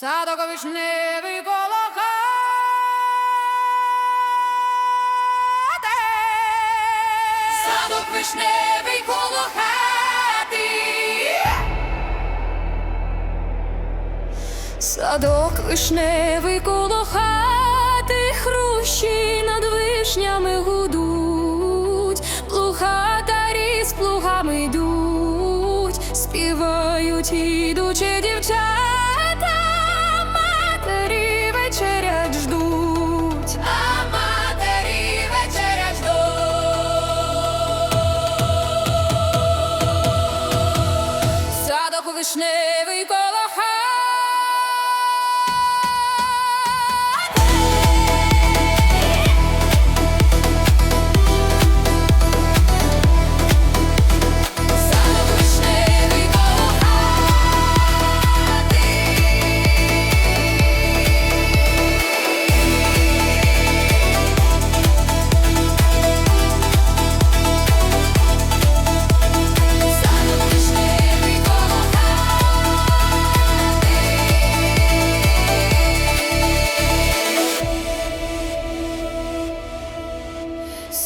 Садок вишневий коло хати. Садок вишневий коло хати. Садок вишневий коло хати, хрущі над вишнями гудуть, плугатарі з плугами йдуть, співають ідучі дівчата, вишневий коло.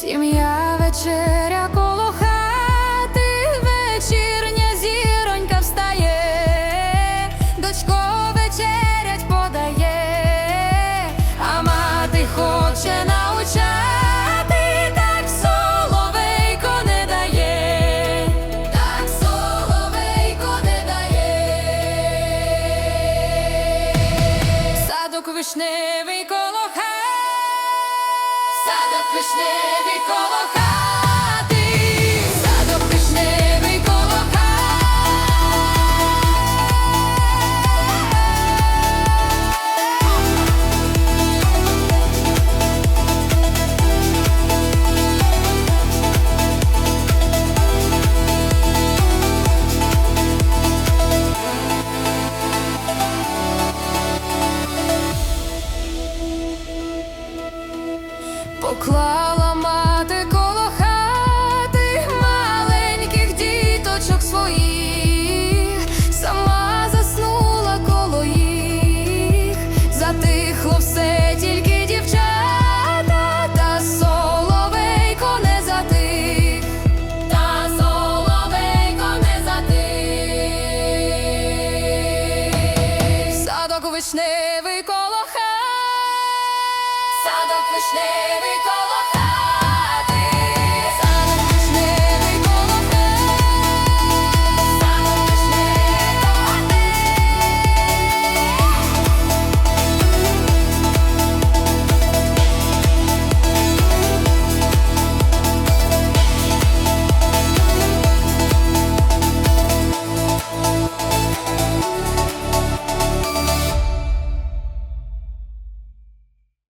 Сім'я вечеря коло хати, вечірня зіронька встає, дочко вечерять подає, а мати хоче научати, так соловейко не дає, так соловейко не дає. Садок вишневий. Садок вишневий Поклала lyrical.